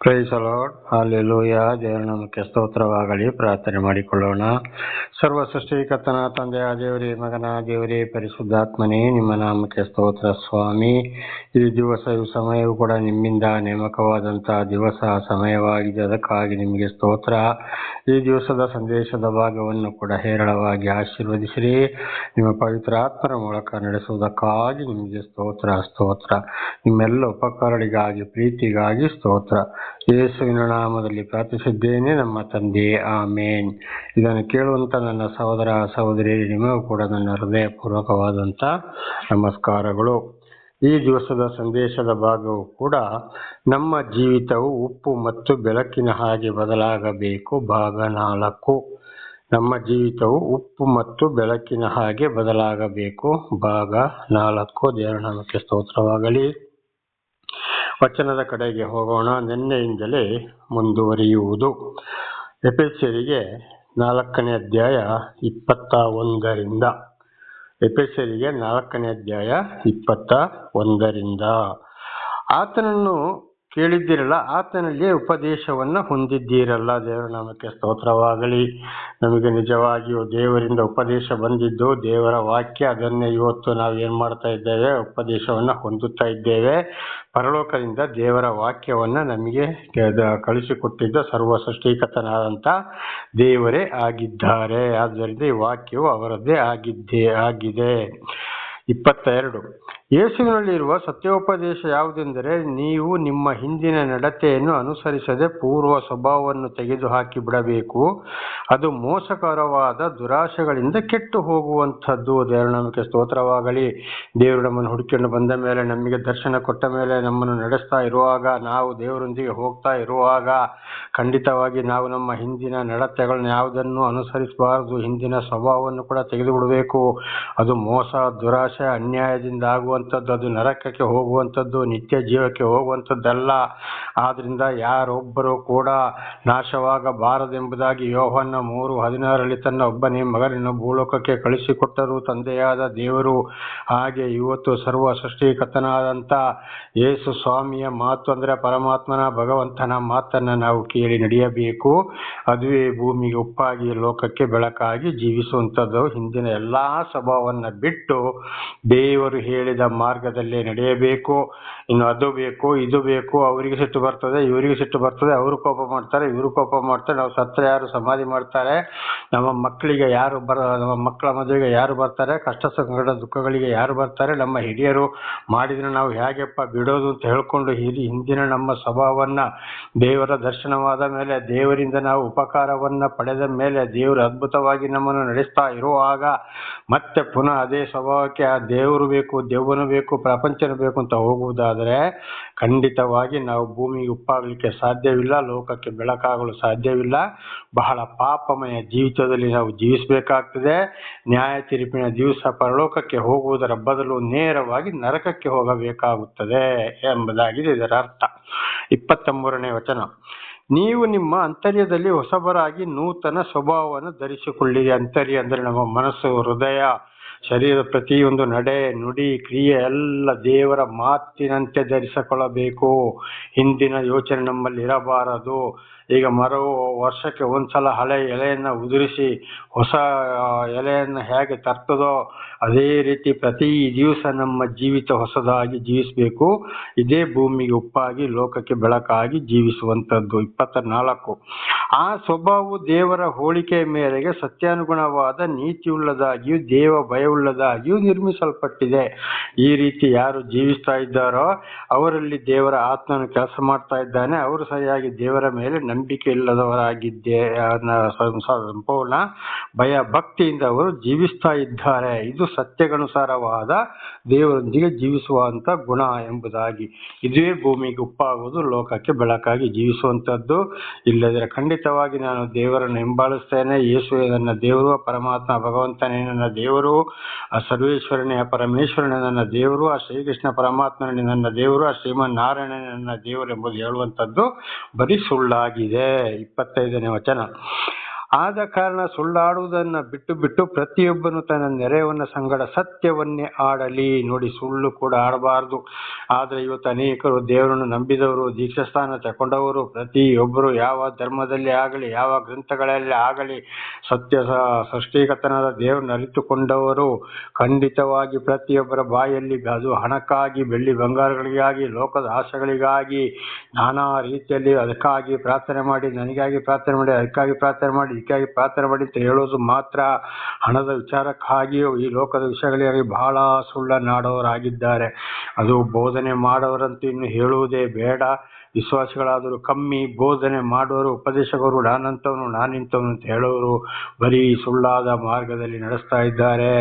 Price ಅಲಾಡ್ hallelujah ದೇವರ ನಾಮಕ್ಕೆ ಸ್ತೋತ್ರವಾಗಲಿ. ಪ್ರಾರ್ಥನೆ ಮಾಡಿಕೊಳ್ಳೋಣ. ಸರ್ವ ಸೃಷ್ಟಿಕರ್ತನ ತಂದೆಯ ದೇವರೇ, ಮಗನ ದೇವರೇ, ಪರಿಶುದ್ಧಾತ್ಮನೇ, ನಿಮ್ಮ ನಾಮಕ್ಕೆ ಸ್ತೋತ್ರ ಸ್ವಾಮಿ. ಈ ದಿವಸ, ಈ ಸಮಯವು ಕೂಡ ನಿಮ್ಮಿಂದ ನೇಮಕವಾದಂತಹ ದಿವಸ ಸಮಯವಾಗಿದೆ. ಅದಕ್ಕಾಗಿ ನಿಮಗೆ ಸ್ತೋತ್ರ. ಈ ದಿವಸದ ಸಂದೇಶದ ಭಾಗವನ್ನು ಕೂಡ ಹೇರಳವಾಗಿ ಆಶೀರ್ವದಿಸಿರಿ. ನಿಮ್ಮ ಪವಿತ್ರ ಆತ್ಮರ ಮೂಲಕ ನಡೆಸುವುದಕ್ಕಾಗಿ ನಿಮಗೆ ಸ್ತೋತ್ರ ಸ್ತೋತ್ರ. ನಿಮ್ಮೆಲ್ಲ ಉಪಕಾರಗಳಿಗಾಗಿ, ಪ್ರೀತಿಗಾಗಿ ಸ್ತೋತ್ರ. ಯೇಸುವಿನ ನಾಮದಲ್ಲಿ ಪ್ರಾರ್ಥಿಸಿದ್ದೇನೆ, ನಮ್ಮ ತಂದೆ, ಆಮೇನ್. ಇದನ್ನು ಕೇಳುವಂತ ನನ್ನ ಸಹೋದರ, ಸಹೋದರಿ, ನಿಮಗೂ ಕೂಡ ನನ್ನ ಹೃದಯಪೂರ್ವಕವಾದಂಥ ನಮಸ್ಕಾರಗಳು. ಈ ದಿವಸದ ಸಂದೇಶದ ಭಾಗವು ಕೂಡ ನಮ್ಮ ಜೀವಿತವು ಉಪ್ಪು ಮತ್ತು ಬೆಳಕಿನ ಹಾಗೆ ಬದಲಾಗಬೇಕು, ಭಾಗ ನಾಲ್ಕು. ನಮ್ಮ ಜೀವಿತವು ಉಪ್ಪು ಮತ್ತು ಬೆಳಕಿನ ಹಾಗೆ ಬದಲಾಗಬೇಕು, ಭಾಗ ನಾಲ್ಕು. ದೇವರ ನಾಮಕ್ಕೆ ಸ್ತೋತ್ರವಾಗಲಿ. ವಚನದ ಕಡೆಗೆ ಹೋಗೋಣ. ನಿನ್ನೆಯಿಂದಲೇ ಮುಂದುವರಿಯುವುದು. ಎಪಿಸರಿಗೆ ನಾಲ್ಕನೇ ಅಧ್ಯಾಯ ಇಪ್ಪತ್ತ ಒಂದರಿಂದ. ಎಪಿಸರಿಗೆ ನಾಲ್ಕನೇ ಅಧ್ಯಾಯ ಇಪ್ಪತ್ತ ಒಂದರಿಂದ. ಆತನನ್ನು ಕೇಳಿದ್ದೀರಲ್ಲ ಆತನಲ್ಲಿಯೇ ಉಪದೇಶವನ್ನು ಹೊಂದಿದ್ದೀರಲ್ಲ. ದೇವರ ನಾಮಕ್ಕೆ ಸ್ತೋತ್ರವಾಗಲಿ. ನಮಗೆ ನಿಜವಾಗಿಯೂ ದೇವರಿಂದ ಉಪದೇಶ ಬಂದಿದ್ದು, ದೇವರ ವಾಕ್ಯ ಅದನ್ನೇ ಇವತ್ತು ನಾವು ಏನು ಮಾಡ್ತಾ ಇದ್ದೇವೆ, ಉಪದೇಶವನ್ನು ಹೊಂದುತ್ತಾ ಇದ್ದೇವೆ. ಪರಲೋಕದಿಂದ ದೇವರ ವಾಕ್ಯವನ್ನು ನಮಗೆ ಕಳಿಸಿಕೊಟ್ಟಿದ್ದ ಸರ್ವ ಸೃಷ್ಟಿಕತನಾದಂತ ದೇವರೇ ಆಗಿದ್ದಾರೆ. ಆದ್ದರಿಂದ ಈ ವಾಕ್ಯವು ಅವರದ್ದೇ ಆಗಿದ್ದೇ, ಆಗಿದೆ. ಇಪ್ಪತ್ತ ಎರಡು ಯೇಸುವಿನಲ್ಲಿರುವ ಸತ್ಯೋಪದೇಶ ಯಾವುದೆಂದರೆ, ನೀವು ನಿಮ್ಮ ಹಿಂದಿನ ನಡತೆಯನ್ನು ಅನುಸರಿಸದೆ ಪೂರ್ವ ಸ್ವಭಾವವನ್ನು ತೆಗೆದುಹಾಕಿ ಬಿಡಬೇಕು. ಅದು ಮೋಸಕರವಾದ ದುರಾಶೆಗಳಿಂದ ಕೆಟ್ಟು ಹೋಗುವಂಥದ್ದು. ದೇವರ ನಮಗೆ ಸ್ತೋತ್ರವಾಗಲಿ. ದೇವರು ನಮ್ಮನ್ನು ಹುಡುಕಿಕೊಂಡು ಬಂದ ಮೇಲೆ, ನಮಗೆ ದರ್ಶನ ಕೊಟ್ಟ ಮೇಲೆ ನಮ್ಮನ್ನು ನಡೆಸ್ತಾ ಇರುವಾಗ, ನಾವು ದೇವರೊಂದಿಗೆ ಹೋಗ್ತಾ ಇರುವಾಗ, ಖಂಡಿತವಾಗಿ ನಾವು ನಮ್ಮ ಹಿಂದಿನ ನಡತೆಗಳನ್ನ ಯಾವುದನ್ನು ಅನುಸರಿಸಬಾರದು. ಹಿಂದಿನ ಸ್ವಭಾವವನ್ನು ಕೂಡ ತೆಗೆದುಬಿಡಬೇಕು. ಅದು ಮೋಸ, ದುರಾಶೆ ಅನ್ಯಾಯದಿಂದ ಆಗುವಂಥದ್ದು, ಅದು ನರಕಕ್ಕೆ ಹೋಗುವಂಥದ್ದು, ನಿತ್ಯ ಜೀವಕ್ಕೆ ಹೋಗುವಂಥದ್ದಲ್ಲ. ಆದ್ದರಿಂದ ಯಾರೊಬ್ಬರು ಕೂಡ ನಾಶವಾಗಬಾರದೆಂಬುದಾಗಿ ಯೋಹನ್ನ ಮೂರು ಹದಿನಾರರಲ್ಲಿ ತನ್ನ ಒಬ್ಬನೇ ಮಗನನ್ನು ಭೂಲೋಕಕ್ಕೆ ಕಳಿಸಿಕೊಟ್ಟರು ತಂದೆಯಾದ ದೇವರು ಹಾಗೆ ಇವತ್ತು ಸರ್ವ ಸೃಷ್ಟಿಕರ್ತನಾದಂಥ ಯೇಸು ಸ್ವಾಮಿಯ ಮಾತು ಅಂದರೆ ಪರಮಾತ್ಮನ ಭಗವಂತನ ಮಾತನ್ನು ನಾವು ಕೇಳಿ ನಡೆಯಬೇಕು. ಅದುವೇ ಭೂಮಿಗೆ ಉಪ್ಪಾಗಿ, ಲೋಕಕ್ಕೆ ಬೆಳಕಾಗಿ ಜೀವಿಸುವಂಥದ್ದು ಹಿಂದಿನ ಎಲ್ಲ ಸ್ವಭಾವವನ್ನು ಬಿಟ್ಟು ದೇವರು ಹೇಳಿದ ಮಾರ್ಗದಲ್ಲಿ ನಡೆಯಬೇಕು, ಇನ್ನು ಅದು ಬೇಕು ಇದು ಬೇಕು ಅವರಿಗೆ ಸಿಟ್ಟು ಬರ್ತದೆ, ಇವರಿಗೆ ಸಿಟ್ಟು ಬರ್ತದೆ, ಅವರು ಕೋಪ ಮಾಡ್ತಾರೆ, ಇವರು ಕೋಪ ಮಾಡ್ತಾರೆ, ನಾವು ಸತ್ರ ಯಾರು ಸಮಾಧಿ ಮಾಡ್ತಾರೆ, ನಮ್ಮ ಮಕ್ಕಳಿಗೆ ಯಾರು ಬರ, ನಮ್ಮ ಮಕ್ಕಳ ಮದುವೆಗೆ ಯಾರು ಬರ್ತಾರೆ, ಕಷ್ಟ ಸಂಕಟ ದುಃಖಗಳಿಗೆ ಯಾರು ಬರ್ತಾರೆ, ನಮ್ಮ ಹಿರಿಯರು ಮಾಡಿದ್ರೆ ನಾವು ಹೇಗೆಪ್ಪ ಬಿಡೋದು ಅಂತ ಹೇಳ್ಕೊಂಡು ಹಿರಿ, ಹಿಂದಿನ ನಮ್ಮ ಸ್ವಭಾವವನ್ನು ದೇವರ ದರ್ಶನವಾದ ಮೇಲೆ, ದೇವರಿಂದ ನಾವು ಉಪಕಾರವನ್ನ ಪಡೆದ ಮೇಲೆ ದೇವರು ಅದ್ಭುತವಾಗಿ ನಮ್ಮನ್ನು ನಡೆಸ್ತಾ ಇರುವಾಗ ಮತ್ತೆ ಪುನಃ ಅದೇ ಸ್ವಭಾವಕ್ಕೆ ದೇವರು ಬೇಕು ದೆವ್ವನು ಬೇಕು, ಪ್ರಪಂಚನ ಬೇಕು ಅಂತ ಹೋಗುವುದಾದರೆ ಖಂಡಿತವಾಗಿ ನಾವು ಭೂಮಿಗೆ ಉಪ್ಪಾಗಲಿಕ್ಕೆ ಸಾಧ್ಯವಿಲ್ಲ, ಲೋಕಕ್ಕೆ ಬೆಳಕಾಗಲು ಸಾಧ್ಯವಿಲ್ಲ. ಬಹಳ ಪಾಪಮಯ ಜೀವಿತದಲ್ಲಿ ನಾವು ಜೀವಿಸಬೇಕಾಗ್ತದೆ. ನ್ಯಾಯ ತೀರ್ಪಿನ ದಿವಸ ಪರಲೋಕಕ್ಕೆ ಹೋಗುವುದರ ಬದಲು ನೇರವಾಗಿ ನರಕಕ್ಕೆ ಹೋಗಬೇಕಾಗುತ್ತದೆ ಎಂಬುದಾಗಿದೆ ಇದರ ಅರ್ಥ. ಇಪ್ಪತ್ತ ಮೂರನೇ ವಚನ. ನೀವು ನಿಮ್ಮ ಅಂತರ್ಯದಲ್ಲಿ ಹೊಸಬರಾಗಿ ನೂತನ ಸ್ವಭಾವವನ್ನು ಧರಿಸಿಕೊಳ್ಳಿರಿ. ಅಂತರ್ಯ ಅಂದರೆ ನಮ್ಮ ಮನಸ್ಸು, ಹೃದಯ ಶರೀರದ ಪ್ರತಿಯೊಂದು ನಡೆ, ನುಡಿ, ಕ್ರಿಯೆ ಎಲ್ಲ ದೇವರ ಮಾತಿನಂತೆ ಧರಿಸಿಕೊಳ್ಳಬೇಕು. ಹಿಂದಿನ ಯೋಚನೆ ನಮ್ಮಲ್ಲಿ ಇರಬಾರದು. ಈಗ ಮರವು ವರ್ಷಕ್ಕೆ ಒಂದ್ಸಲ ಹಳೆ ಎಲೆಯನ್ನು ಉದುರಿಸಿ, ಹೊಸ ಎಲೆಯನ್ನು ಹೇಗೆ ತರ್ತದೋ, ಅದೇ ರೀತಿ ಪ್ರತಿ ದಿವಸ ನಮ್ಮ ಜೀವಿತ ಹೊಸದಾಗಿ ಜೀವಿಸಬೇಕು. ಇದೇ ಭೂಮಿಗೆ ಉಪ್ಪಾಗಿ, ಲೋಕಕ್ಕೆ ಬೆಳಕಾಗಿ ಜೀವಿಸುವಂಥದ್ದು. ಇಪ್ಪತ್ತ ನಾಲ್ಕು ಆ ಸ್ವಭಾವವು ದೇವರ ಹೋಳಿಕೆಯ ಮೇರೆಗೆ ಸತ್ಯಾನುಗುಣವಾದ ನೀತಿಯುಳ್ಳದಾಗಿಯೂ ದೇವ ಭಯವುಳ್ಳದಾಗಿಯೂ ನಿರ್ಮಿಸಲ್ಪಟ್ಟಿದೆ. ಈ ರೀತಿ ಯಾರು ಜೀವಿಸ್ತಾ ಇದ್ದಾರೋ ಅವರಲ್ಲಿ ದೇವರ ಆತ್ಮನ ಕೆಲಸ ಮಾಡ್ತಾ ಇದ್ದಾನೆ. ಅವರು ಸರಿಯಾಗಿ ದೇವರ ಮೇಲೆ ನಂಬಿಕೆ ಇಲ್ಲದವರಾಗಿದ್ದೇ ಸಂಪೂರ್ಣ ಭಯ ಭಕ್ತಿಯಿಂದ ಅವರು ಜೀವಿಸ್ತಾ ಇದ್ದಾರೆ. ಇದು ಸತ್ಯಗನುಸಾರವಾದ ದೇವರೊಂದಿಗೆ ಜೀವಿಸುವಂತ ಗುಣ ಎಂಬುದಾಗಿ. ಇದುವೇ ಭೂಮಿಗೆ ಉಪ್ಪಾಗುವುದು, ಲೋಕಕ್ಕೆ ಬೆಳಕಾಗಿ ಜೀವಿಸುವಂತದ್ದು. ಇಲ್ಲದ್ರೆ ಖಂಡಿತವಾಗಿ ನಾನು ದೇವರನ್ನು ಹಿಂಬಾಲಿಸ್ತೇನೆ. ಯೇಸುವೆ ನನ್ನ ದೇವರು, ಪರಮಾತ್ಮ ಭಗವಂತನೇ ನನ್ನ ದೇವರು. ಆ ಸರ್ವೇಶ್ವರನೇ ಪರಮೇಶ್ವರನೇ ನನ್ನ ದೇವರು, ಆ ಶ್ರೀಕೃಷ್ಣ ಪರಮಾತ್ಮನೇ ನನ್ನ ದೇವರು, ಆ ಶ್ರೀಮನ್ನಾರಾಯಣನೇ ನನ್ನ ದೇವರು ಎಂಬುದು ಹೇಳುವಂತದ್ದು ಬರೀ ಸುಳ್ಳಾಗಿದೆ. ಇಪ್ಪತ್ತೈದನೇ ವಚನ. ಆದ ಕಾರಣ ಸುಳ್ಳಾಡುವುದನ್ನು ಬಿಟ್ಟು ಬಿಟ್ಟು ಪ್ರತಿಯೊಬ್ಬನು ತನ್ನ ನೆರೆಯವನ ಸಂಗಡ ಸತ್ಯವನ್ನೇ ಆಡಲಿ ನೋಡಿ ಸುಳ್ಳು ಕೂಡ ಆಡಬಾರದು. ಆದರೆ ಇವತ್ತು ಅನೇಕರು ದೇವರನ್ನು ನಂಬಿದವರು ದೀಕ್ಷಾಸ್ಥಾನ ತಗೊಂಡವರು ಪ್ರತಿಯೊಬ್ಬರು ಯಾವ ಧರ್ಮದಲ್ಲಿ ಆಗಲಿ, ಯಾವ ಗ್ರಂಥಗಳಲ್ಲಿ ಆಗಲಿ ಸತ್ಯ ಸೃಷ್ಟಿಗತನಾದ ದೇವರನ್ನು ಅರಿತುಕೊಂಡವರು, ಖಂಡಿತವಾಗಿ ಪ್ರತಿಯೊಬ್ಬರ ಬಾಯಲ್ಲಿ ಅದು ಹಣಕ್ಕಾಗಿ, ಬೆಳ್ಳಿ ಬಂಗಾರಗಳಿಗಾಗಿ, ಲೋಕದ ಆಸೆಗಳಿಗಾಗಿ ನಾನಾ ರೀತಿಯಲ್ಲಿ ಅದಕ್ಕಾಗಿ ಪ್ರಾರ್ಥನೆ ಮಾಡಿ, ನನಗಾಗಿ ಪ್ರಾರ್ಥನೆ ಮಾಡಿ, ಅದಕ್ಕಾಗಿ ಪ್ರಾರ್ಥನೆ ಮಾಡಿ ಇದಕ್ಕಾಗಿ ಪ್ರಾರ್ಥನೆ ಮಾಡಿ ಅಂತ ಹೇಳೋದು ಮಾತ್ರ ಹಣದ ವಿಚಾರಕ್ಕಾಗಿಯೂ ಈ ಲೋಕದ ವಿಷಯಗಳಿಗಾಗಿ ಬಹಳ ಸುಳ್ಳನ್ನಾಡೋರಾಗಿದ್ದಾರೆ ಅದು ಬೋಧನೆ ಮಾಡೋರಂತ ಇನ್ನು ಹೇಳುವುದೇ ಬೇಡ. ವಿಶ್ವಾಸಿಗಳಾದರೂ ಕಮ್ಮಿ ಬೋಧನೆ ಮಾಡುವರು ಉಪದೇಶಕರು ನಾನಂತವನು ನಾನಿಂತವನು ಅಂತ ಹೇಳೋರು ಬರೀ ಸುಳ್ಳಾದ ಮಾರ್ಗದಲ್ಲಿ ನಡೆಸ್ತಾ ಇದ್ದಾರೆ.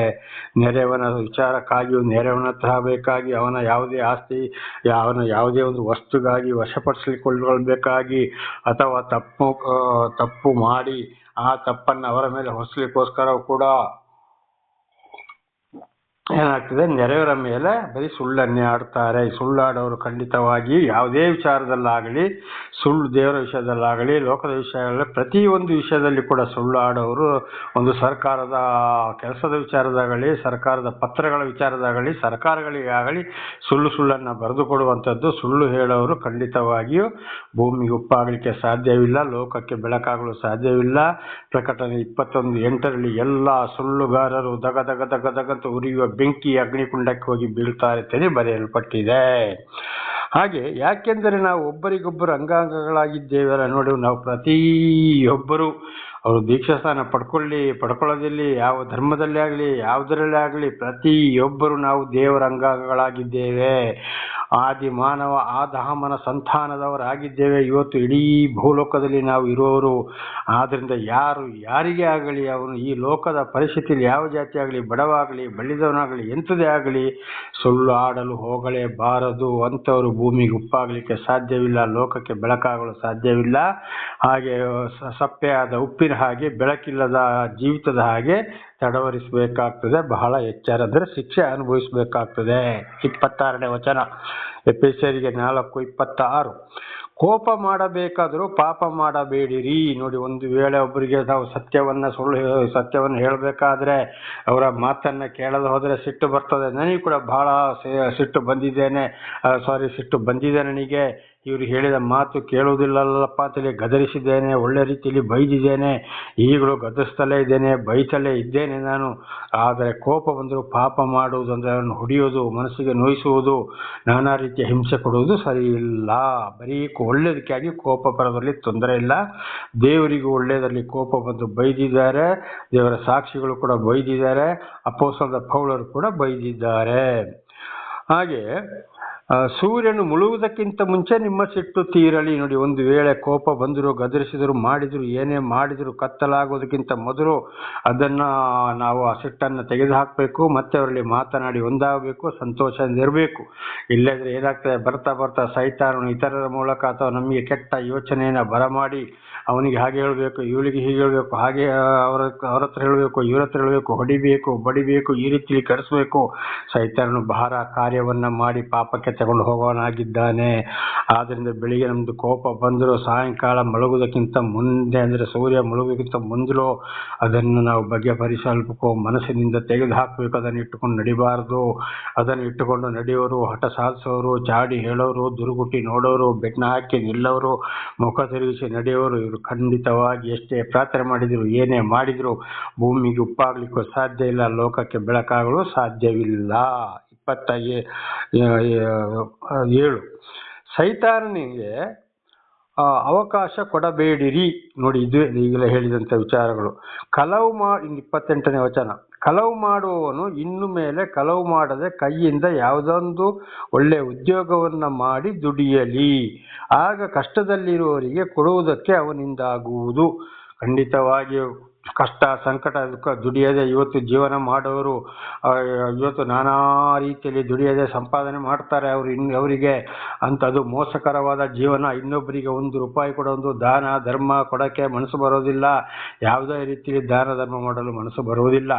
ನೆರೆಯವನ ವಿಚಾರಕ್ಕಾಗಿಯೂ, ನೆರೆಯವನ ಬೇಕಾಗಿ ಅವನ ಯಾವುದೇ ಆಸ್ತಿ, ಅವನ ಯಾವುದೇ ಒಂದು ವಸ್ತುಗಾಗಿ ವಶಪಡಿಸಿಕೊಳ್ಳಬೇಕಾಗಿ ಅಥವಾ ತಪ್ಪು ತಪ್ಪು ಮಾಡಿ ಆ ತಪ್ಪನ್ನು ಅವರ ಮೇಲೆ ಹೊಸಲಿಕ್ಕೋಸ್ಕರ ಕೂಡ ಏನಾಗ್ತದೆ ನೆರೆಯವರ ಮೇಲೆ ಬರೀ ಸುಳ್ಳನ್ನೇ ಆಡ್ತಾರೆ. ಸುಳ್ಳಾಡೋರು ಖಂಡಿತವಾಗಿ ಯಾವುದೇ ವಿಚಾರದಲ್ಲಾಗಲಿ, ಸುಳ್ಳು ದೇವರ ವಿಷಯದಲ್ಲಾಗಲಿ, ಲೋಕದ ವಿಷಯಗಳಲ್ಲಿ ಪ್ರತಿಯೊಂದು ವಿಷಯದಲ್ಲಿ ಕೂಡ ಸುಳ್ಳು ಆಡೋರು ಒಂದು ಸರ್ಕಾರದ ಕೆಲಸದ ವಿಚಾರದಾಗಲಿ, ಸರ್ಕಾರದ ಪತ್ರಗಳ ವಿಚಾರದಾಗಲಿ, ಸರ್ಕಾರಗಳಿಗಾಗಲಿ ಸುಳ್ಳು ಸುಳ್ಳನ್ನು ಬರೆದು ಕೊಡುವಂಥದ್ದು ಸುಳ್ಳು ಹೇಳೋರು ಖಂಡಿತವಾಗಿಯೂ ಭೂಮಿಗೆ ಉಪ್ಪಾಗಲಿಕ್ಕೆ ಸಾಧ್ಯವಿಲ್ಲ, ಲೋಕಕ್ಕೆ ಬೆಳಕಾಗಲು ಸಾಧ್ಯವಿಲ್ಲ. ಪ್ರಕಟಣೆ ಇಪ್ಪತ್ತೊಂದು ಎಂಟರಲ್ಲಿ ಎಲ್ಲ ಸುಳ್ಳುಗಾರರು ದಗ ದಗ ದಗ ದಗಂತ ಉರಿಯುವ ಬೆಂಕಿ ಅಗ್ನಿಕುಂಡಕ್ಕೆ ಹೋಗಿ ಬೀಳ್ತಾರೆ ಅಂತಲೇ ಬರೆಯಲ್ಪಟ್ಟಿದೆ. ಹಾಗೆ ಯಾಕೆಂದರೆ ನಾವು ಒಬ್ಬರಿಗೊಬ್ಬರು ಅಂಗಾಂಗಗಳಾಗಿದ್ದೇವಲ್ಲ ನೋಡಿ ನಾವು ಪ್ರತಿಯೊಬ್ಬರು. ಅವರು ದೀಕ್ಷಾಸ್ಥಾನ ಪಡ್ಕೊಳ್ಳಿ ಪಡ್ಕೊಳ್ಳೋದಿಲ್ಲಿ ಯಾವ ಧರ್ಮದಲ್ಲೇ ಆಗಲಿ ಯಾವುದರಲ್ಲೇ ಆಗಲಿ ಪ್ರತಿಯೊಬ್ಬರು ನಾವು ದೇವರ ಅಂಗಾಂಗಗಳಾಗಿದ್ದೇವೆ. ಆದಿ ಮಾನವ ಆದಾಮನ ಸಂತಾನದವರಾಗಿದ್ದೇವೆ. ಇವತ್ತು ಇಡೀ ಭೂಲೋಕದಲ್ಲಿ ನಾವು ಇರುವವರು ಆದ್ದರಿಂದ ಯಾರು ಯಾರಿಗೆ ಆಗಲಿ, ಅವನು ಈ ಲೋಕದ ಪರಿಸ್ಥಿತಿಯಲ್ಲಿ ಯಾವ ಜಾತಿ ಆಗಲಿ, ಬಡವಾಗಲಿ, ಬಳ್ಳಿದವನಾಗಲಿ, ಎಂಥದೇ ಆಗಲಿ ಸುಳ್ಳು ಆಡಲು ಹೋಗಲೇಬಾರದು. ಅಂಥವರು ಭೂಮಿಗೆ ಉಪ್ಪಾಗಲಿಕ್ಕೆ ಸಾಧ್ಯವಿಲ್ಲ, ಲೋಕಕ್ಕೆ ಬೆಳಕಾಗಲು ಸಾಧ್ಯವಿಲ್ಲ. ಹಾಗೆ ಸಪ್ಪೆಯಾದ ಉಪ್ಪಿನ ಹಾಗೆ ಬೆಳಕಿಲ್ಲದ ಜೀವಿತದ ಹಾಗೆ ತಡವರಿಸಬೇಕಾಗ್ತದೆ ಬಹಳ ಎಚ್ಚರ ಅಂದರೆ ಶಿಕ್ಷೆ ಅನುಭವಿಸಬೇಕಾಗ್ತದೆ. ಇಪ್ಪತ್ತಾರನೇ ವಚನ. ಎಪಿಸರಿಗೆ ನಾಲ್ಕು ಇಪ್ಪತ್ತಾರು. ಕೋಪ ಮಾಡಬೇಕಾದರೂ ಪಾಪ ಮಾಡಬೇಡಿರಿ. ನೋಡಿ, ಒಂದು ವೇಳೆ ಒಬ್ಬರಿಗೆ ನಾವು ಸತ್ಯವನ್ನು ಸುಳ್ಳು ಸತ್ಯವನ್ನು ಹೇಳಬೇಕಾದ್ರೆ ಅವರ ಮಾತನ್ನು ಕೇಳಲು ಹೋದರೆ ಸಿಟ್ಟು ಬರ್ತದೆ. ನನಗೆ ಕೂಡ ಬಹಳ ಸಿಟ್ಟು ಬಂದಿದ್ದೇನೆ. ಸಾರಿ, ಸಿಟ್ಟು ಬಂದಿದೆ ನನಗೆ. ಇವರು ಹೇಳಿದ ಮಾತು ಕೇಳುವುದಿಲ್ಲಲ್ಲಪ್ಪ ಅಂತೇಳಿ ಗದರಿಸಿದ್ದೇನೆ, ಒಳ್ಳೆ ರೀತಿಯಲ್ಲಿ ಬೈದಿದ್ದೇನೆ, ಈಗಲೂ ಗದರಿಸ್ತಲೇ ಇದ್ದೇನೆ, ಬೈತಲೇ ಇದ್ದೇನೆ ನಾನು. ಆದರೆ ಕೋಪ ಬಂದರೂ ಪಾಪ ಮಾಡುವುದು ಅಂದರೆ ಅವರನ್ನು ಹೊಡೆಯೋದು ಮನಸ್ಸಿಗೆ ನೋಯಿಸುವುದು, ನಾನಾ ರೀತಿಯ ಹಿಂಸೆ ಕೊಡುವುದು ಸರಿ ಇಲ್ಲ ಬರೀ ಒಳ್ಳೆಯದಕ್ಕಾಗಿ ಕೋಪ ಬರೋದರಲ್ಲಿ ತೊಂದರೆ ಇಲ್ಲ. ದೇವರಿಗೂ ಒಳ್ಳೆಯದರಲ್ಲಿ ಕೋಪ ಬಂದು ಬೈದಿದ್ದಾರೆ, ದೇವರ ಸಾಕ್ಷಿಗಳು ಕೂಡ ಬೈದಿದ್ದಾರೆ ಅಪೋಸಲದ ಪೌಳರು ಕೂಡ ಬೈದಿದ್ದಾರೆ. ಹಾಗೆ ಸೂರ್ಯನು ಮುಳುಗುವುದಕ್ಕಿಂತ ಮುಂಚೆ ನಿಮ್ಮ ಸಿಟ್ಟು ತೀರಲಿ. ನೋಡಿ, ಒಂದು ವೇಳೆ ಕೋಪ ಬಂದರು, ಗದರಿಸಿದರು ಮಾಡಿದರು, ಏನೇ ಮಾಡಿದರು ಕತ್ತಲಾಗೋದಕ್ಕಿಂತ ಮೊದಲು ಅದನ್ನ ನಾವು ಆ ಸಿಟ್ಟನ್ನು ತೆಗೆದುಹಾಕಬೇಕು, ಮತ್ತೆ ಅವರಲ್ಲಿ ಮಾತನಾಡಿ ಒಂದಾಗಬೇಕು ಸಂತೋಷದಿಂದ ಇರಬೇಕು ಇಲ್ಲದ್ರೆ ಏನಾಗ್ತದೆ, ಬರ್ತಾ ಬರ್ತಾ ಸೈತಾನನು ಇತರರ ಮೂಲಕ ಅಥವಾ ನಮಗೆ ಕೆಟ್ಟ ಯೋಚನೆಯನ್ನು ಬರಮಾಡಿ ಅವನಿಗೆ ಹಾಗೆ ಹೇಳಬೇಕು, ಇವಳಿಗೆ ಹೀಗೆ ಹೇಳಬೇಕು, ಹಾಗೆ ಅವರ ಅವರ ಹತ್ರ ಹೇಳಬೇಕು, ಇವ್ರ ಹತ್ರ ಹೇಳಬೇಕು, ಹೊಡಿಬೇಕು, ಬಡಿಬೇಕು, ಈ ರೀತಿ ಕರೆಸಬೇಕು. ಸೈತಾನನು ಭಾರ ಕಾರ್ಯವನ್ನು ಮಾಡಿ ಪಾಪಕ್ಕೆ ತಗೊಂಡು ಹೋಗೋನಾಗಿದ್ದಾನೆ. ಆದ್ದರಿಂದ ಬೆಳಿಗ್ಗೆ ನಮ್ಮದು ಕೋಪ ಬಂದರೂ ಸಾಯಂಕಾಲ ಮಲಗುವುದಕ್ಕಿಂತ ಮುಂದೆ ಅಂದರೆ ಸೂರ್ಯ ಮುಳುಗೋದಕ್ಕಿಂತ ಮುಂದಲೂ ಅದನ್ನು ನಾವು ಬಗೆಹರಿಸಬೇಕು ಮನಸ್ಸಿನಿಂದ ತೆಗೆದು ಹಾಕಬೇಕು. ಅದನ್ನು ಇಟ್ಟುಕೊಂಡು ನಡಿಬಾರದು. ಅದನ್ನು ಇಟ್ಟುಕೊಂಡು ನಡೆಯೋರು, ಹಠ ಸಾಧಿಸೋರು, ಚಾಡಿ ಹೇಳೋರು, ದುರುಗುಟ್ಟಿ ನೋಡೋರು ಬೆಟ್ಟನ ಹಾಕಿ ನಿಲ್ಲೋರು, ಮುಖ ತಿರುಗಿಸಿ ನಡೆಯೋರು, ಇವರು ಖಂಡಿತವಾಗಿ ಎಷ್ಟೇ ಪ್ರಾರ್ಥನೆ ಮಾಡಿದ್ರು, ಏನೇ ಮಾಡಿದ್ರು ಭೂಮಿಗೆ ಉಪ್ಪಾಗ್ಲಿಕ್ಕೂ ಸಾಧ್ಯ ಇಲ್ಲ. ಲೋಕಕ್ಕೆ ಬೆಳಕಾಗಲು ಸಾಧ್ಯವಿಲ್ಲ. ಇಪ್ಪತ್ತ ಏಳು. ಸೈತಾನನಿಗೆ ಅವಕಾಶ ಕೊಡಬೇಡಿರಿ. ನೋಡಿ, ಇದು ಈಗಲೇ ಹೇಳಿದಂಥ ವಿಚಾರಗಳು. ಕಲವು ಮಾ, ಇನ್ನು ಇಪ್ಪತ್ತೆಂಟನೇ ವಚನ. ಕಲವು ಮಾಡುವವನು ಇನ್ನು ಮೇಲೆ ಕಲವು ಮಾಡದೆ ಕೈಯಿಂದ ಯಾವುದೊಂದು ಒಳ್ಳೆಯ ಉದ್ಯೋಗವನ್ನು ಮಾಡಿ ದುಡಿಯಲಿ. ಆಗ ಕಷ್ಟದಲ್ಲಿರುವವರಿಗೆ ಕೊಡುವುದಕ್ಕೆ ಅವನಿಂದಾಗುವುದು. ಖಂಡಿತವಾಗಿಯೂ. ಕಷ್ಟ, ಸಂಕಟ, ದುಃಖ ದುಡಿಯದೆ ಇವತ್ತು ಜೀವನ ಮಾಡೋರು ಇವತ್ತು ನಾನಾ ರೀತಿಯಲ್ಲಿ ದುಡಿಯದೆ ಸಂಪಾದನೆ ಮಾಡ್ತಾರೆ ಅವರು ಇನ್ನು ಅವರಿಗೆ. ಅಂಥದ್ದು ಮೋಸಕರವಾದ ಜೀವನ. ಇನ್ನೊಬ್ಬರಿಗೆ ಒಂದು ರೂಪಾಯಿ ಕೂಡ, ಒಂದು ದಾನ, ಧರ್ಮ ಕೊಡೋಕ್ಕೆ ಮನಸ್ಸು ಬರೋದಿಲ್ಲ. ಯಾವುದೇ ರೀತಿಯಲ್ಲಿ ದಾನ, ಧರ್ಮ ಮಾಡಲು ಮನಸ್ಸು ಬರುವುದಿಲ್ಲ.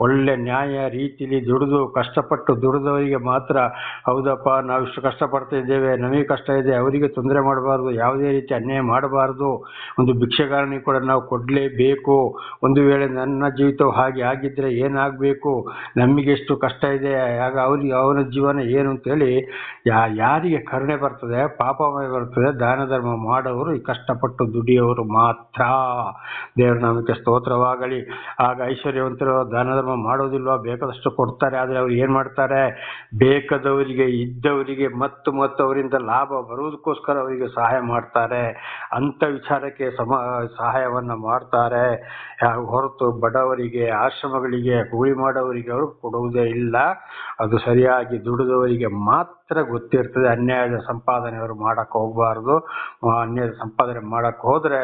ಒಳ್ಳೆ ನ್ಯಾಯ ರೀತಿಯಲ್ಲಿ ದುಡಿದು, ಕಷ್ಟಪಟ್ಟು ದುಡಿದವರಿಗೆ ಮಾತ್ರ, ಹೌದಪ್ಪ, ನಾವು ಇಷ್ಟು ಕಷ್ಟಪಡ್ತಾ ಇದ್ದೇವೆ, ನಮಗೆ ಕಷ್ಟ ಇದೆ, ಅವರಿಗೆ ತೊಂದರೆ ಮಾಡಬಾರ್ದು, ಯಾವುದೇ ರೀತಿ ಅನ್ಯಾಯ ಮಾಡಬಾರ್ದು. ಒಂದು ಭಿಕ್ಷೆಗಾರನಿಗೆ ಕೂಡ ನಾವು ಕೊಡಲೇಬೇಕು. ಒಂದು ವೇಳೆ ನನ್ನ ಜೀವಿತವು ಹಾಗೆ ಆಗಿದ್ದರೆ ಏನಾಗಬೇಕು? ನಮಗೆ ಎಷ್ಟು ಕಷ್ಟ ಇದೆ. ಆಗ ಅವ್ರಿಗೆ ಅವನ ಜೀವನ ಏನು ಅಂತೇಳಿ ಯಾ, ಯಾರಿಗೆ ಕರುಣೆ ಬರ್ತದೆ, ಪಾಪಮಯ ಬರ್ತದೆ, ದಾನ ಧರ್ಮ ಮಾಡೋರು ಈ ಕಷ್ಟಪಟ್ಟು ದುಡಿಯೋರು ಮಾತ್ರ. ದೇವರ ನಾಮಕ್ಕೆ ಸ್ತೋತ್ರವಾಗಲಿ. ಆಗ ಐಶ್ವರ್ಯವಂತರು ದಾನ ಧರ್ಮ ಮಾಡೋದಿಲ್ವಾ? ಬೇಕಾದಷ್ಟು ಕೊಡ್ತಾರೆ. ಆದರೆ ಅವ್ರು ಏನು ಮಾಡ್ತಾರೆ? ಬೇಕಾದವರಿಗೆ, ಇದ್ದವರಿಗೆ, ಮತ್ತು ಮತ್ತು ಅವರಿಂದ ಲಾಭ ಬರುವುದಕ್ಕೋಸ್ಕರ ಅವರಿಗೆ ಸಹಾಯ ಮಾಡ್ತಾರೆ. ಅಂಥ ವಿಚಾರಕ್ಕೆ ಸಮ, ಸಹಾಯವನ್ನು ಮಾಡ್ತಾರೆ. ಹೊರತು ಬಡವರಿಗೆ, ಆಶ್ರಮಗಳಿಗೆ ಕೂಲಿ ಮಾಡೋವರಿಗೆ ಅವರು ಕೊಡುವುದೇ ಇಲ್ಲ. ಅದು ಸರಿಯಾಗಿ ದುಡಿದವರಿಗೆ ಮಾತ್ರ ಗೊತ್ತಿರ್ತದೆ. ಅನ್ಯಾಯದ ಸಂಪಾದನೆ ಅವರು ಮಾಡಕ್ಕೆ ಹೋಗಬಾರ್ದು. ಅನ್ಯಾಯದ ಸಂಪಾದನೆ ಮಾಡಕ್ಕೆ ಹೋದರೆ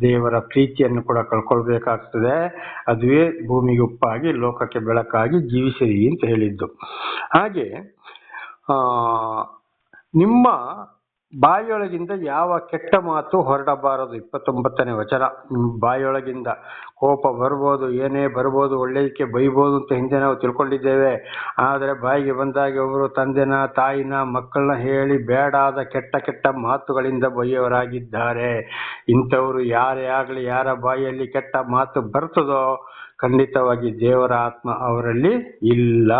ದೇವರ ಪ್ರೀತಿಯನ್ನು ಕೂಡ ಕಳ್ಕೊಳ್ಬೇಕಾಗ್ತದೆ. ಅದುವೇ ಭೂಮಿಗೆ ಉಪ್ಪಾಗಿ ಲೋಕಕ್ಕೆ ಬೆಳಕಾಗಿ ಜೀವಿಸಿರಿ ಅಂತ ಹೇಳಿದ್ದು. ಹಾಗೆ ನಿಮ್ಮ ಬಾಯಿಯೊಳಗಿಂದ ಯಾವ ಕೆಟ್ಟ ಮಾತು ಹೊರಡಬಾರದು? ಇಪ್ಪತ್ತೊಂಬತ್ತನೇ ವಚನ. ಬಾಯೊಳಗಿಂದ ಕೋಪ ಬರ್ಬೋದು, ಏನೇ ಬರ್ಬೋದು ಒಳ್ಳೆಯದಕ್ಕೆ ಬೈಬೋದು ಅಂತ ಹಿಂದೆ ನಾವು ತಿಳ್ಕೊಂಡಿದ್ದೇವೆ. ಆದರೆ ಬಾಯಿಗೆ ಬಂದಾಗ ಒಬ್ಬರು ತಂದೆನ, ತಾಯಿನ, ಮಕ್ಕಳನ್ನ ಹೇಳಿ ಬೇಡಾದ ಕೆಟ್ಟ ಕೆಟ್ಟ ಮಾತುಗಳಿಂದ ಬೈಯೋರಾಗಿದ್ದಾರೆ ಇಂಥವರು ಯಾರೇ ಆಗಲಿ, ಯಾರ ಬಾಯಲ್ಲಿ ಕೆಟ್ಟ ಮಾತು ಬರ್ತದೋ ಖಂಡಿತವಾಗಿ ದೇವರ ಆತ್ಮ ಅವರಲ್ಲಿ ಇಲ್ಲ.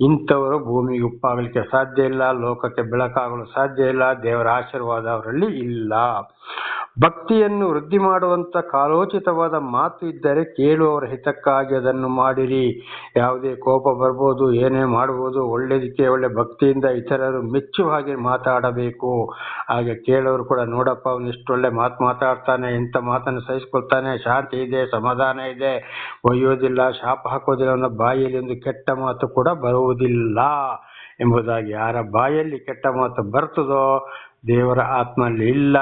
ಇಂಥವರು ಭೂಮಿಗೆ ಉಪ್ಪಾಗಲಿಕ್ಕೆ ಸಾಧ್ಯ ಇಲ್ಲ, ಲೋಕಕ್ಕೆ ಬೆಳಕಾಗಲು ಸಾಧ್ಯ ಇಲ್ಲ, ದೇವರ ಆಶೀರ್ವಾದ ಅವರಲ್ಲಿ ಇಲ್ಲ. ಭಕ್ತಿಯನ್ನು ವೃದ್ಧಿ ಮಾಡುವಂಥ ಕಾಲೋಚಿತವಾದ ಮಾತು ಇದ್ದರೆ ಕೇಳುವವರ ಹಿತಕ್ಕಾಗಿ ಅದನ್ನು ಮಾಡಿರಿ. ಯಾವುದೇ ಕೋಪ ಬರ್ಬೋದು, ಏನೇ ಮಾಡ್ಬೋದು ಒಳ್ಳೆಯದಕ್ಕೆ ಒಳ್ಳೆ ಭಕ್ತಿಯಿಂದ ಇತರರು ಮೆಚ್ಚುವ ಹಾಗೆ ಮಾತಾಡಬೇಕು. ಹಾಗೆ ಕೇಳೋರು ಕೂಡ, ನೋಡಪ್ಪ, ಅವನು ಇಷ್ಟು ಒಳ್ಳೆ ಮಾತು ಮಾತಾಡ್ತಾನೆ ಇಂಥ ಮಾತನ್ನು ಸಹಿಸ್ಕೊಳ್ತಾನೆ, ಶಾಂತಿ ಇದೆ, ಸಮಾಧಾನ ಇದೆ, ಒಯ್ಯೋದಿಲ್ಲ, ಶಾಪ ಹಾಕೋದಿಲ್ಲ ಅನ್ನೋ ಬಾಯಿಯಲ್ಲಿ ಒಂದು ಕೆಟ್ಟ ಮಾತು ಕೂಡ ಬರುವುದಿಲ್ಲ ಎಂಬುದಾಗಿ ಯಾರ ಬಾಯಲ್ಲಿ ಕೆಟ್ಟ ಮಾತು ಬರ್ತದೋ ದೇವರ ಆತ್ಮಲ್ಲಿ ಇಲ್ಲ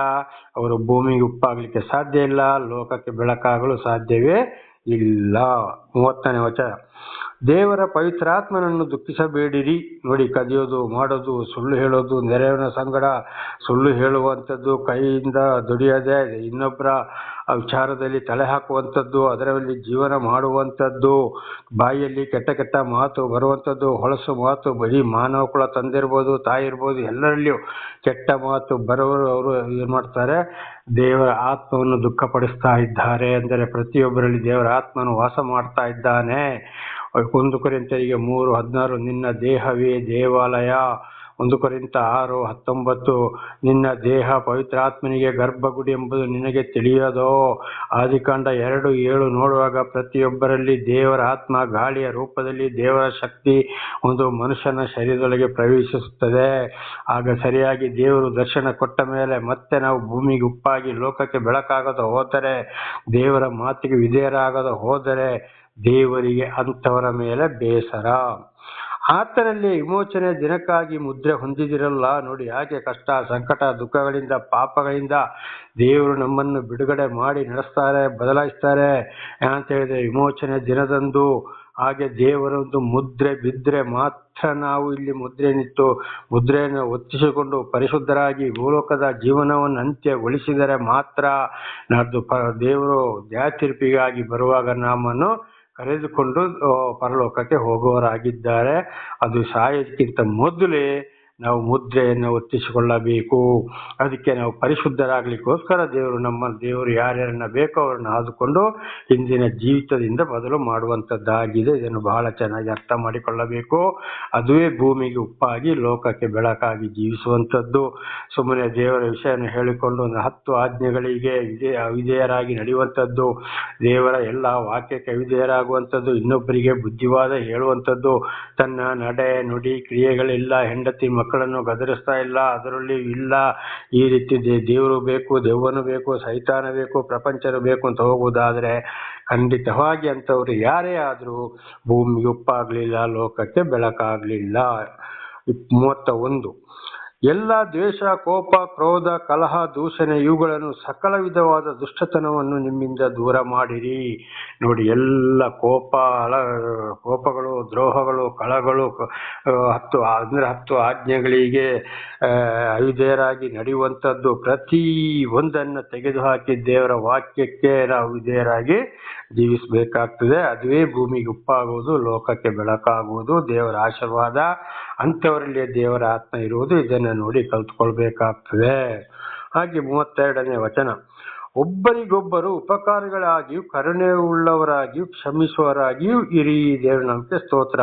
ಅವರು ಭೂಮಿಗೆ ಉಪ್ಪಾಗಲಿಕ್ಕೆ ಸಾಧ್ಯ ಇಲ್ಲ ಲೋಕಕ್ಕೆ ಬೆಳಕಾಗಲು ಸಾಧ್ಯವೇ ಇಲ್ಲ. ಮೂವತ್ತನೇ ವಚನ. ದೇವರ ಪವಿತ್ರಾತ್ಮನನ್ನು ದುಃಖಿಸಬೇಡಿರಿ. ನೋಡಿ, ಕದಿಯೋದು, ಮಾಡೋದು, ಸುಳ್ಳು ಹೇಳೋದು, ನೆರೆಯವನ ಸಂಗಡ ಸುಳ್ಳು ಹೇಳುವಂಥದ್ದು, ಕೈಯಿಂದ ದುಡಿಯದೆ ಇನ್ನೊಬ್ಬರ ವಿಚಾರದಲ್ಲಿ ತಲೆ ಹಾಕುವಂಥದ್ದು, ಅದರಲ್ಲಿ ಜೀವನ ಮಾಡುವಂಥದ್ದು, ಬಾಯಲ್ಲಿ ಕೆಟ್ಟ ಕೆಟ್ಟ ಮಾತು ಬರುವಂಥದ್ದು ಹೊಳಸು ಮಾತು ಬರೀ ಮಾನವ ಕುಲ ತಂದಿರ್ಬೋದು, ತಾಯಿ ಇರ್ಬೋದು, ಎಲ್ಲರಲ್ಲಿಯೂ ಕೆಟ್ಟ ಮಾತು ಬರೋರು ಅವರು ಏನು ಮಾಡ್ತಾರೆ? ದೇವರ ಆತ್ಮವನ್ನು ದುಃಖಪಡಿಸ್ತಾ ಇದ್ದಾರೆ ಅಂದರೆ ಪ್ರತಿಯೊಬ್ಬರಲ್ಲಿ ದೇವರ ಆತ್ಮನು ವಾಸ ಮಾಡ್ತಾ ಇದ್ದಾನೆ. ಒಂದು ಕೊರಿಂತರಿಗೆ ಮೂರು, ಹದಿನಾರು, ನಿನ್ನ ದೇಹವೇ ದೇವಾಲಯ. ಒಂದು ಕೊರಿಂತ ಆರು, ಹತ್ತೊಂಬತ್ತು, ನಿನ್ನ ದೇಹ ಪವಿತ್ರಾತ್ಮನಿಗೆ ಗರ್ಭಗುಡಿ ಎಂಬುದು ನಿನಗೆ ತಿಳಿಯದೋ? ಆದಿಕಾಂಡ ಎರಡು, ಏಳು ನೋಡುವಾಗ ಪ್ರತಿಯೊಬ್ಬರಲ್ಲಿ ದೇವರ ಆತ್ಮ ಗಾಳಿಯ ರೂಪದಲ್ಲಿ ದೇವರ ಶಕ್ತಿ ಒಂದು ಮನುಷ್ಯನ ಶರೀರದೊಳಗೆ ಪ್ರವೇಶಿಸುತ್ತದೆ. ಆಗ ಸರಿಯಾಗಿ ದೇವರು ದರ್ಶನ ಕೊಟ್ಟ ಮೇಲೆ ಮತ್ತೆ ನಾವು ಭೂಮಿಗೆ ಉಪ್ಪಾಗಿ ಲೋಕಕ್ಕೆ ಬೆಳಕಾಗದ ಹೋದರೆ, ದೇವರ ಮಾತಿಗೆ ವಿಧೇಯರಾಗದ ಹೋದರೆ ದೇವರಿಗೆ ಅಂಥವರ ಮೇಲೆ ಬೇಸರ. ಆತನಲ್ಲಿ ವಿಮೋಚನೆ ದಿನಕ್ಕಾಗಿ ಮುದ್ರೆ ಹೊಂದಿದಿರಲ್ಲ. ನೋಡಿ ಹಾಗೆ ಕಷ್ಟ, ಸಂಕಟ, ದುಃಖಗಳಿಂದ, ಪಾಪಗಳಿಂದ ದೇವರು ನಮ್ಮನ್ನು ಬಿಡುಗಡೆ ಮಾಡಿ ನಡೆಸ್ತಾರೆ, ಬದಲಾಯಿಸ್ತಾರೆ ಅಂತ ಹೇಳಿದ್ರೆ ವಿಮೋಚನೆ ದಿನದಂದು ಹಾಗೆ ದೇವರೊಂದು ಮುದ್ರೆ ಬಿದ್ದರೆ ಮಾತ್ರ ನಾವು ಇಲ್ಲಿ ಮುದ್ರೆ ನಿಂತು ಮುದ್ರೆಯನ್ನು ಒತ್ತಿಸಿಕೊಂಡು ಪರಿಶುದ್ಧರಾಗಿ ಭೂಲೋಕದ ಜೀವನವನ್ನು ಅಂತ್ಯಗೊಳಿಸಿದರೆ ಮಾತ್ರ ನಾಡ್ದು ಪ ದೇವರು ಜಾತಿರ್ಪಿಗಾಗಿ ಬರುವಾಗ ನಮ್ಮನ್ನು ಕರೆದುಕೊಂಡು ಪರಲೋಕಕ್ಕೆ ಹೋಗುವವರಾಗಿದ್ದಾರೆ. ಅದು ಸಾಯೋದಕ್ಕಿಂತ ಮೊದಲೇ ನಾವು ಮುದ್ರೆಯನ್ನು ಒತ್ತಿಸಿಕೊಳ್ಳಬೇಕು. ಅದಕ್ಕೆ ನಾವು ಪರಿಶುದ್ಧರಾಗಲಿಕ್ಕೋಸ್ಕರ ದೇವರು ನಮ್ಮ ದೇವರು ಯಾರ್ಯಾರನ್ನ ಬೇಕೋ ಅವರನ್ನು ಆದುಕೊಂಡು ಹಿಂದಿನ ಜೀವಿತದಿಂದ ಬದಲು ಮಾಡುವಂಥದ್ದಾಗಿದೆ. ಇದನ್ನು ಬಹಳ ಚೆನ್ನಾಗಿ ಅರ್ಥ ಮಾಡಿಕೊಳ್ಳಬೇಕು. ಅದುವೇ ಭೂಮಿಗೆ ಉಪ್ಪಾಗಿ ಲೋಕಕ್ಕೆ ಬೆಳಕಾಗಿ ಜೀವಿಸುವಂಥದ್ದು. ಸುಮ್ಮನೆ ದೇವರ ವಿಷಯವನ್ನು ಹೇಳಿಕೊಂಡು ಒಂದು ಹತ್ತು ಆಜ್ಞೆಗಳಿಗೆ ವಿಧೇಯ ವಿಧೇಯರಾಗಿ ನಡೆಯುವಂಥದ್ದು. ದೇವರ ಎಲ್ಲ ವಾಕ್ಯಕ್ಕೆ ವಿಧೇಯರಾಗುವಂಥದ್ದು ಇನ್ನೊಬ್ಬರಿಗೆ ಬುದ್ಧಿವಾದ ಹೇಳುವಂಥದ್ದು. ತನ್ನ ನಡೆ, ನುಡಿ, ಕ್ರಿಯೆಗಳೆಲ್ಲ. ಹೆಂಡತಿ ಮಕ್ಕಳನ್ನು ಗದರಿಸ್ತಾ ಇಲ್ಲ, ಅದರಲ್ಲಿ ಇಲ್ಲ. ಈ ರೀತಿ ದೇವರು ಬೇಕು ದೆವ್ವನು ಬೇಕು, ಸೈತಾನ ಬೇಕು, ಪ್ರಪಂಚನು ಬೇಕು ಅಂತ ಹೋಗುವುದಾದರೆ ಖಂಡಿತವಾಗಿ ಅಂಥವ್ರು ಯಾರೇ ಆದರೂ ಭೂಮಿಗೆ ಉಪ್ಪಾಗಲಿಲ್ಲ, ಲೋಕಕ್ಕೆ ಬೆಳಕಾಗಲಿಲ್ಲ. ಮೂವತ್ತ ಒಂದು ಎಲ್ಲ ದ್ವೇಷ, ಕೋಪ, ಕ್ರೋಧ, ಕಲಹ, ದೂಷಣೆ ಇವುಗಳನ್ನು ಸಕಲ ವಿಧವಾದ ದುಷ್ಟತನವನ್ನು ನಿಮ್ಮಿಂದ ದೂರ ಮಾಡಿರಿ. ನೋಡಿ, ಎಲ್ಲ ಕೋಪ, ಅಳ, ಕೋಪಗಳು, ದ್ರೋಹಗಳು, ಕಳಗಳು ಹತ್ತು, ಅಂದರೆ ಹತ್ತು ಆಜ್ಞೆಗಳಿಗೆ ಅವಿಧೇಯರಾಗಿ ನಡೆಯುವಂಥದ್ದು ಪ್ರತಿ ಒಂದನ್ನು ತೆಗೆದುಹಾಕಿ ದೇವರ ವಾಕ್ಯಕ್ಕೆ ನಾವು ವಿಧೇಯರಾಗಿ ಜೀವಿಸಬೇಕಾಗ್ತದೆ ಅದುವೇ ಭೂಮಿಗೆ ಉಪ್ಪಾಗುವುದು ಲೋಕಕ್ಕೆ ಬೆಳಕಾಗುವುದು ದೇವರ ಆಶೀರ್ವಾದ, ಅಂಥವರಲ್ಲಿ ದೇವರ ಆತ್ಮ ಇರುವುದು, ಇದನ್ನು ನೋಡಿ ಕಲ್ತ್ಕೊಳ್ಬೇಕಾಗ್ತದೆ. ಹಾಗೆ ಮೂವತ್ತೆರಡನೇ ವಚನ. ಒಬ್ಬರಿಗೊಬ್ಬರು ಉಪಕಾರಿಗಳಾಗಿಯೂ ಕರುಣೆ ಉಳ್ಳವರಾಗಿಯೂ ಕ್ಷಮಿಸುವರಾಗಿಯೂ ಇರಿ ದೇವರ ನಮಗೆ ಸ್ತೋತ್ರ.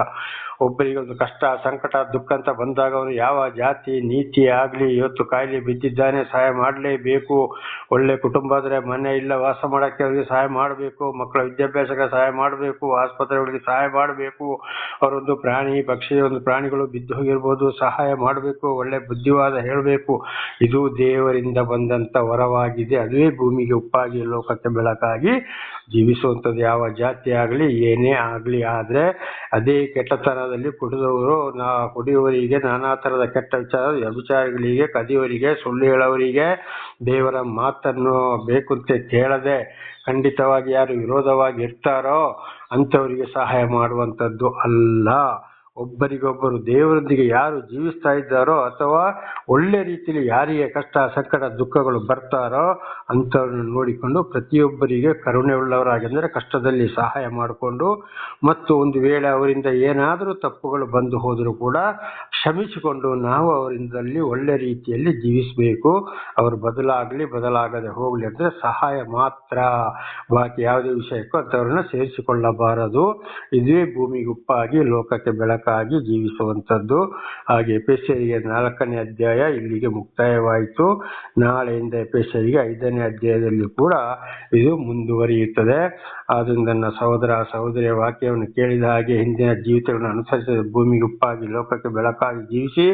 ಒಬ್ಬರಿಗೊಂದು ಕಷ್ಟ, ಸಂಕಟ, ದುಃಖ ಅಂತ ಬಂದಾಗ ಅವನು ಯಾವ ಜಾತಿ, ನೀತಿ ಆಗಲಿ, ಇವತ್ತು ಕಾಯಿಲೆ ಬಿದ್ದಿದ್ದಾನೆ, ಸಹಾಯ ಮಾಡಲೇಬೇಕು. ಒಳ್ಳೆ ಕುಟುಂಬ ಆದರೆ ಮನೆ ಇಲ್ಲ, ವಾಸ ಮಾಡೋಕ್ಕೆ ಅವರಿಗೆ ಸಹಾಯ ಮಾಡಬೇಕು. ಮಕ್ಕಳ ವಿದ್ಯಾಭ್ಯಾಸಕ್ಕೆ ಸಹಾಯ ಮಾಡಬೇಕು. ಆಸ್ಪತ್ರೆಗಳಿಗೆ ಸಹಾಯ ಮಾಡಬೇಕು. ಅವರೊಂದು ಪ್ರಾಣಿ, ಪಕ್ಷಿ, ಒಂದು ಪ್ರಾಣಿಗಳು ಬಿದ್ದು ಹೋಗಿರ್ಬೋದು. ಸಹಾಯ ಮಾಡಬೇಕು. ಒಳ್ಳೆ ಬುದ್ಧಿವಾದ ಹೇಳಬೇಕು. ಇದು ದೇವರಿಂದ ಬಂದಂಥ ವರವಾಗಿದೆ. ಅದುವೇ ಭೂಮಿಗೆ ಉಪ್ಪಾಗಿ, ಲೋಕಕ್ಕೆ ಬೆಳಕಾಗಿ ಜೀವಿಸುವಂಥದ್ದು. ಯಾವ ಜಾತಿ ಆಗಲಿ, ಏನೇ ಆಗಲಿ, ಆದರೆ ಅದೇ ಕೆಟ್ಟತನದಲ್ಲಿ ಕುಡಿದವರು, ನಾ ಕುಡಿಯುವವರಿಗೆ ನಾನಾ ಥರದ ಕೆಟ್ಟ ವಿಚಾರ, ವ್ಯಭಿಚಾರಿಗಳಿಗೆ, ಕದಿಯವರಿಗೆ, ಸುಳ್ಳು ಹೇಳೋವರಿಗೆ ದೇವರ ಮಾತನ್ನು ಬೇಕು ಅಂತ ಕೇಳದೆ ಖಂಡಿತವಾಗಿ ಯಾರು ವಿರೋಧವಾಗಿ ಇರ್ತಾರೋ ಅಂಥವರಿಗೆ ಸಹಾಯ ಮಾಡುವಂಥದ್ದು ಅಲ್ಲ. ಒಬ್ಬರಿಗೊಬ್ಬರು ದೇವರೊಂದಿಗೆ ಯಾರು ಜೀವಿಸ್ತಾ ಇದ್ದಾರೋ ಅಥವಾ ಒಳ್ಳೆ ರೀತಿಯಲ್ಲಿ ಯಾರಿಗೆ ಕಷ್ಟ, ಸಂಕಟ, ದುಃಖಗಳು ಬರ್ತಾರೋ ಅಂಥವ್ರನ್ನ ನೋಡಿಕೊಂಡು ಪ್ರತಿಯೊಬ್ಬರಿಗೆ ಕರುಣೆ ಉಳ್ಳವರಾಗಿದ್ದರೆ ಕಷ್ಟದಲ್ಲಿ ಸಹಾಯ ಮಾಡಿಕೊಂಡು ಮತ್ತು ಒಂದು ವೇಳೆ ಅವರಿಂದ ಏನಾದರೂ ತಪ್ಪುಗಳು ಬಂದು ಹೋದರೂ ಕೂಡ ಕ್ಷಮಿಸಿಕೊಂಡು ನಾವು ಅವರಿಂದಲ್ಲಿ ಒಳ್ಳೆ ರೀತಿಯಲ್ಲಿ ಜೀವಿಸಬೇಕು. ಅವರು ಬದಲಾಗಲಿ, ಬದಲಾಗದೆ ಹೋಗಲಿ ಅಂದರೆ ಸಹಾಯ ಮಾತ್ರ. ಬಾಕಿ ಯಾವುದೇ ವಿಷಯಕ್ಕೂ ಅಂಥವ್ರನ್ನ ಸೇರಿಸಿಕೊಳ್ಳಬಾರದು. ಇದುವೇ ಭೂಮಿಗುಪ್ಪಾಗಿ ಲೋಕಕ್ಕೆ ಲೋಕಕ್ಕೆ ಬೆಳಕಾಗಿ ಜೀವಿಸುವಂಥದ್ದು. ಹಾಗೆ ಎಪೆಸರಿಗೆ ನಾಲ್ಕನೇ ಅಧ್ಯಾಯ ಇಲ್ಲಿಗೆ ಮುಕ್ತಾಯವಾಯಿತು. ನಾಳೆಯಿಂದ ಎಪೆಸರಿಗೆ ಐದನೇ ಅಧ್ಯಾಯದಲ್ಲಿ ಕೂಡ ಇದು ಮುಂದುವರಿಯುತ್ತದೆ. ಆದ್ದರಿಂದ ನನ್ನ ಸಹೋದರ ಸಹೋದರಿಯ ವಾಕ್ಯವನ್ನು ಕೇಳಿದ ಹಾಗೆ ಹಿಂದಿನ ಜೀವಿತಗಳನ್ನು ಅನುಸರಿಸಿದ ಭೂಮಿಗೆ ಉಪ್ಪಾಗಿ ಲೋಕಕ್ಕೆ ಬೆಳಕಾಗಿ ಜೀವಿಸಿ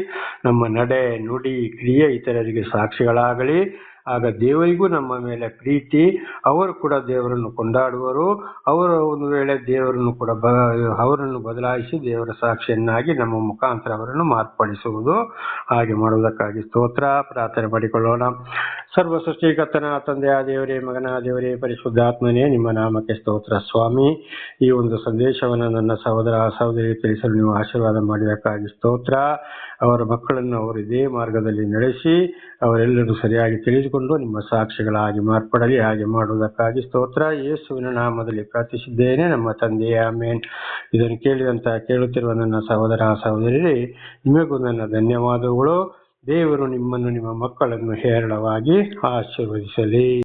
ನಮ್ಮ ನಡೆ, ನುಡಿ, ಕ್ರಿಯೆ ಇತರರಿಗೆ ಸಾಕ್ಷಿಗಳಾಗಲಿ. ಆಗ ದೇವರಿಗೂ ನಮ್ಮ ಮೇಲೆ ಪ್ರೀತಿ. ಅವರು ಕೂಡ ದೇವರನ್ನು ಕೊಂಡಾಡುವರು. ಅವರು ಒಂದು ವೇಳೆ ದೇವರನ್ನು ಕೂಡ ಬ, ಅವರನ್ನು ಬದಲಾಯಿಸಿ ದೇವರ ಸಾಕ್ಷಿಯನ್ನಾಗಿ ನಮ್ಮ ಮುಖಾಂತರ ಅವರನ್ನು ಮಾರ್ಪಡಿಸುವುದು. ಹಾಗೆ ಮಾಡುವುದಕ್ಕಾಗಿ ಸ್ತೋತ್ರ, ಪ್ರಾರ್ಥನೆ ಮಾಡಿಕೊಳ್ಳೋಣ. ಸರ್ವ ಸೃಷ್ಟಿಕರ್ತನ ತಂದೆಯ ದೇವರೇ, ಮಗನ ದೇವರೇ, ಪರಿಶುದ್ಧಾತ್ಮನೇ ನಿಮ್ಮ ನಾಮಕ್ಕೆ ಸ್ತೋತ್ರ. ಸ್ವಾಮಿ, ಈ ಒಂದು ಸಂದೇಶವನ್ನು ನನ್ನ ಸಹೋದರ ಸಹೋದರಿ ತಿಳಿಸಲು ನೀವು ಆಶೀರ್ವಾದ ಮಾಡಿದಕ್ಕಾಗಿ ಸ್ತೋತ್ರ. ಅವರ ಮಕ್ಕಳನ್ನು ಅವರು ಇದೇ ಮಾರ್ಗದಲ್ಲಿ ನಡೆಸಿ, ಅವರೆಲ್ಲರೂ ಸರಿಯಾಗಿ ತಿಳಿದುಕೊಂಡು ನಿಮ್ಮ ಸಾಕ್ಷಿಗಳಾಗಿ ಮಾರ್ಪಡಲಿ, ಹಾಗೆ ಮಾಡುವುದಕ್ಕಾಗಿ ಸ್ತೋತ್ರ. ಯೇಸುವಿನ ನಾಮದಲ್ಲಿ ಪ್ರಾರ್ಥಿಸಿದ್ದೇನೆ, ನಮ್ಮ ತಂದೆಯ ಮೇನ್ ಇದನ್ನು ಕೇಳಿದಂತ ಕೇಳುತ್ತಿರುವ ನನ್ನ ಸಹೋದರ ಸಹೋದರಿ ನಿಮಗೂ ನನ್ನ ಧನ್ಯವಾದಗಳು. ದೇವರು ನಿಮ್ಮನ್ನು ನಿಮ್ಮ ಮಕ್ಕಳನ್ನು ಹೇರಳವಾಗಿ ಆಶೀರ್ವದಿಸಲಿ.